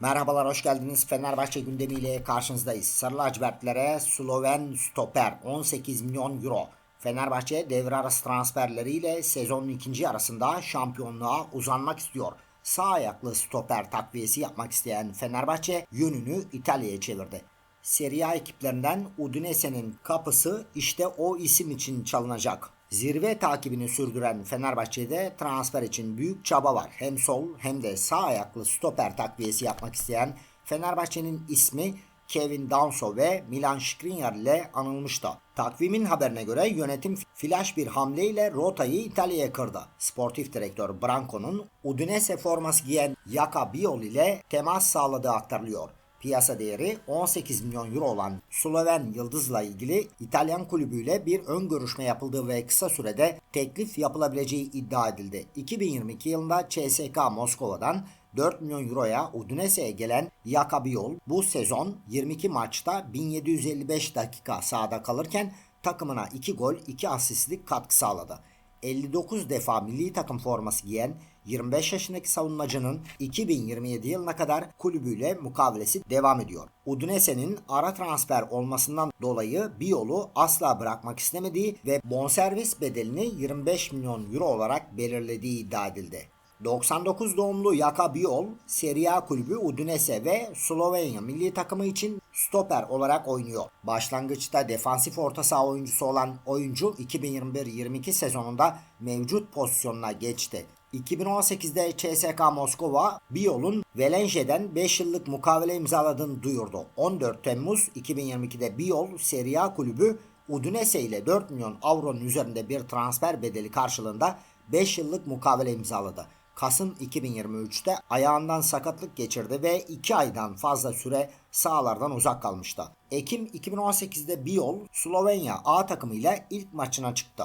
Merhabalar, hoş geldiniz. Fenerbahçe gündemiyle karşınızdayız. Sarı lacivertlere Sloven stoper 18 milyon euro. Fenerbahçe devre arası transferleriyle sezonun ikinci yarısında şampiyonluğa uzanmak istiyor. Sağ ayaklı stoper takviyesi yapmak isteyen Fenerbahçe yönünü İtalya'ya çevirdi. Serie A ekiplerinden Udinese'nin kapısı işte o isim için çalınacak. Zirve takibini sürdüren Fenerbahçe'de transfer için büyük çaba var. Hem sol hem de sağ ayaklı stoper takviyesi yapmak isteyen Fenerbahçe'nin ismi Kevin Danso ve Milan Skriniar ile anılmıştı. Takvimin haberine göre yönetim flash bir hamleyle rotayı İtalya'ya kırdı. Sportif direktör Branco'nun Udinese forması giyen Yaka Biol ile temas sağladığı aktarılıyor. Piyasa değeri 18 milyon euro olan Sloven Yıldız'la ilgili İtalyan kulübüyle bir ön görüşme yapıldığı ve kısa sürede teklif yapılabileceği iddia edildi. 2022 yılında CSK Moskova'dan 4 milyon euroya Udinese'ye gelen Yakabiol bu sezon 22 maçta 1755 dakika sahada kalırken takımına 2 gol 2 asistlik katkı sağladı. 59 defa milli takım forması giyen 25 yaşındaki savunmacının 2027 yılına kadar kulübüyle mukavelesi devam ediyor. Udinese'nin ara transfer olmasından dolayı bir yolu asla bırakmak istemediği ve bonservis bedelini 25 milyon euro olarak belirlediği iddia edildi. 99 doğumlu Yaka Biol, Serie A kulübü Udinese ve Slovenya milli takımı için stoper olarak oynuyor. Başlangıçta defansif orta saha oyuncusu olan oyuncu 2021-22 sezonunda mevcut pozisyonuna geçti. 2018'de CSK Moskova Biol'un Velenje'den 5 yıllık mukavele imzaladığını duyurdu. 14 Temmuz 2022'de Biol Serie A kulübü Udinese ile 4 milyon avronun üzerinde bir transfer bedeli karşılığında 5 yıllık mukavele imzaladı. Kasım 2023'te ayağından sakatlık geçirdi ve 2 aydan fazla süre sahalardan uzak kalmıştı. Ekim 2018'de Biol Slovenya A takımıyla ilk maçına çıktı.